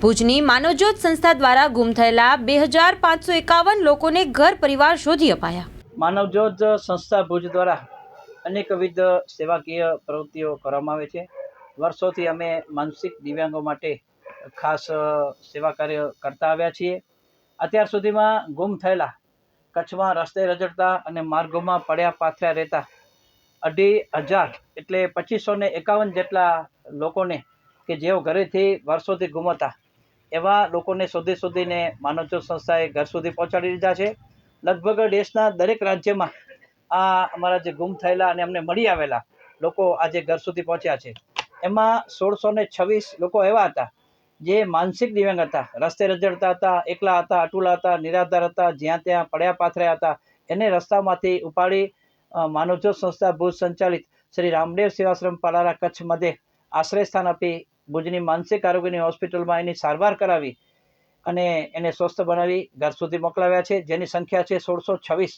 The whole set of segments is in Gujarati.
ભુજની માનવજ્યોત સંસ્થા દ્વારા ગુમ થયેલા બે હજાર પાંચસો એકાવન લોકોને ઘર પરિવાર શોધી અપાયા. માનવજ્યોત સંસ્થા ભુજ દ્વારા અનેકવિધ સેવાકીય પ્રવૃત્તિઓ કરવામાં આવે છે. વર્ષોથી અમે માનસિક દિવ્યાંગો માટે ખાસ સેવા કાર્ય કરતા આવ્યા છીએ. અત્યાર સુધીમાં ગુમ થયેલા, કચ્છમાં રસ્તે રજડતા અને માર્ગોમાં પડ્યા પાથર્યા રહેતા અઢી હજાર એટલે પચીસો ને એકાવન જેટલા લોકોને કે જેઓ ઘરેથી વર્ષોથી ગુમ હતા એવા લોકોને શોધી શોધીને માનવજ્યોત સંસ્થાએ ઘર સુધી પહોંચાડી દીધા છે. લગભગ દેશના દરેક રાજ્યમાં આ અમારા જે ગુમ થયેલા અને અમને મળી આવેલા લોકો આજે ઘર સુધી પહોંચ્યા છે. એમાં સોળસો ને છવ્વીસ લોકો એવા હતા જે માનસિક દિવ્યાંગ હતા. રસ્તે રજડતા હતા, એકલા હતા, અટુલા હતા, નિરાધાર હતા, જ્યાં ત્યાં પડ્યા પાથર્યા હતા. એને રસ્તામાંથી ઉપાડી માનવજ્યોત સંસ્થા ભુજ સંચાલિત શ્રી રામદેવ સેવાશ્રમ પાલારા કચ્છ મધ્યે આશ્રય સ્થાન આપી ભુજની માનસિક આરોગ્યની હોસ્પિટલમાં એની સારવાર કરાવી અને એને સ્વસ્થ બનાવી ઘર સુધી મોકલાવ્યા છે. જેની સંખ્યા છે સોળસો છવ્વીસ.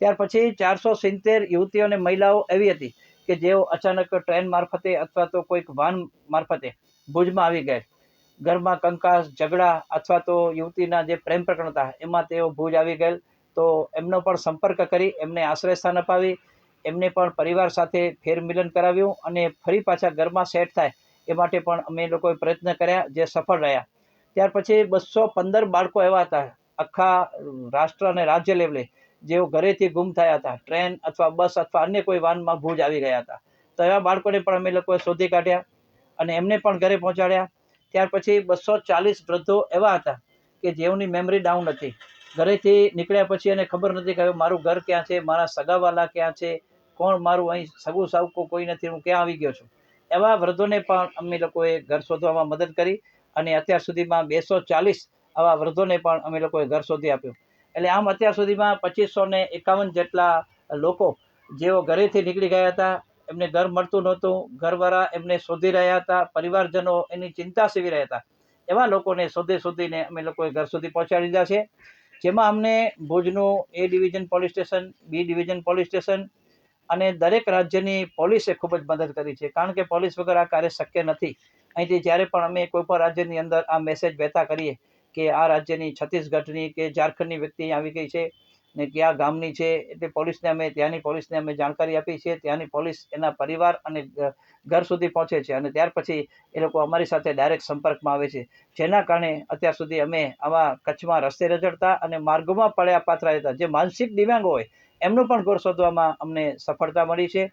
ત્યાર પછી ચારસો સિત્તેર યુવતીઓ અને મહિલાઓ એવી હતી કે જેઓ અચાનક ટ્રેન મારફતે અથવા તો કોઈક વાહન મારફતે ભુજમાં આવી ગયેલ ઘરમાં કંકાસ, ઝઘડા અથવા તો યુવતીના જે પ્રેમ પ્રકરણ હતા, એમાં તેઓ ભુજ આવી ગયેલ. તો એમનો પણ સંપર્ક કરી, એમને આશ્રય સ્થાન અપાવી, એમને પણ પરિવાર સાથે ફેર મિલન કરાવ્યું અને ફરી પાછા ઘરમાં સેટ થાય એ માટે પણ અમે લોકોએ પ્રયત્ન કર્યા જે સફળ રહ્યા. ત્યાર પછી બસો પંદર બાળકો એવા હતા, આખા રાષ્ટ્ર અને રાજ્ય લેવલે, જેઓ ઘરેથી ગુમ થયા હતા, ટ્રેન અથવા બસ અથવા અન્ય કોઈ વાહનમાં ભુજ આવી ગયા હતા. તો એવા બાળકોને પણ અમે લોકોએ શોધી કાઢ્યા અને એમને પણ ઘરે પહોંચાડ્યા. ત્યાર પછી બસો ચાલીસ વૃદ્ધો એવા હતા કે જેઓની મેમરી ડાઉન હતી ઘરેથી નીકળ્યા પછી એને ખબર નથી કે હવે મારું ઘર ક્યાં છે, મારા સગાવાલા ક્યાં છે, કોણ મારું અહીં સગું સાવકું કોઈ નથી, હું ક્યાં આવી ગયો છું. એવા વૃદ્ધોને પણ અમે લોકોએ ઘર શોધવામાં મદદ કરી અને અત્યાર સુધીમાં બેસો ચાલીસ આવા વૃદ્ધોને પણ અમે લોકોએ ઘર શોધી આપ્યું. એટલે આમ અત્યાર સુધીમાં પચીસો ને એકાવન જેટલા લોકો જેઓ ઘરેથી નીકળી ગયા હતા, એમને ઘર મળતું નહોતું, ઘરવાળા એમને શોધી રહ્યા હતા, પરિવારજનો એની ચિંતા સેવી રહ્યા હતા. એવા લોકોને શોધી શોધીને અમે લોકોએ ઘર સુધી પહોંચાડી દીધા છે. જેમાં અમને ભુજનું A division police station, B division police station અને દરેક રાજ્યની પોલીસે ખૂબ જ મદદ કરી છે. કારણ કે પોલીસ વગર આ કાર્ય શક્ય નથી. અહીંથી જ્યારે પણ અમે કોઈ પણ રાજ્યની અંદર આ મેસેજ વહેતા કરીએ કે આ રાજ્યની છત્તીસગઢની કે ઝારખંડની વ્યક્તિ આવી ગઈ છે ને કયા ગામની છે એટલે પોલીસને અમે, ત્યાંની પોલીસને અમે જાણકારી આપી છે. ત્યાંની પોલીસ એના પરિવાર અને ઘર સુધી પહોંચે છે અને ત્યાર પછી એ લોકો અમારી સાથે ડાયરેક્ટ સંપર્કમાં આવે છે. જેના કારણે અત્યાર સુધી અમે આવા કચ્છમાં રસ્તે રજડતા અને માર્ગોમાં પડ્યા પાત્રા હતા જે માનસિક દિવ્યાંગો હોય, એમનું પણ ઘર શોધવામાં અમને સફળતા મળી છે.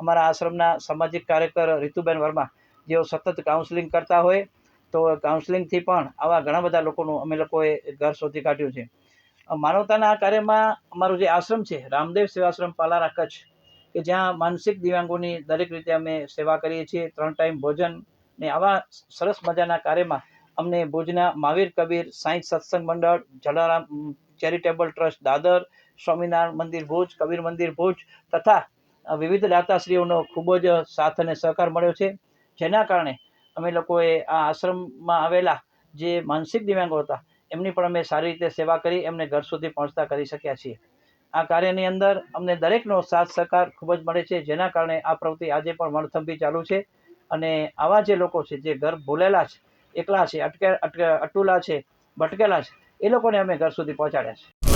અમારા આશ્રમના સામાજિક કાર્યકર રીતુબેન વર્મા, જેઓ સતત કાઉન્સેલિંગ કરતા હોય, તો કાઉન્સેલિંગથી પણ આવા ઘણા બધા લોકોનું અમે લોકોએ ઘર શોધી કાઢ્યું છે. માનવતાના આ કાર્યમાં અમારું જે આશ્રમ છે, રામદેવ સેવાશ્રમ પાલારા કચ્છ, કે જ્યાં માનસિક દિવ્યાંગોની દરેક રીતે અમે સેવા કરીએ છીએ, ત્રણ ટાઈમ ભોજન ને આવા સરસ મજાના કાર્યમાં અમને ભુજના મહાવીર કબીર સાંઈ સત્સંગ મંડળ, જલારામ ચેરિટેબલ ટ્રસ્ટ, દાદર, સ્વામિનારાયણ મંદિર ભુજ, કબીર મંદિર ભુજ તથા વિવિધ દાતાશ્રીઓનો ખૂબ જ સાથ અને સહકાર મળ્યો છે. જેના કારણે અમે લોકોએ આ આશ્રમમાં આવેલા જે માનસિક દિવ્યાંગો હતા એમની પણ અમે સારી રીતે સેવા કરી, એમને ઘર સુધી પહોંચતા કરી શક્યા છીએ. આ કાર્યની અંદર અમને દરેકનો સાથ સહકાર ખૂબ જ મળે છે, જેના કારણે આ પ્રવૃત્તિ આજે પણ વણથંભી ચાલુ છે. અને આવા જે લોકો છે, જે ઘર ભૂલેલા છે, એકલા છે અટકે, અટુલા છે, ભટકેલા છે, એ લોકોને અમે ઘર સુધી પહોંચાડ્યા છે.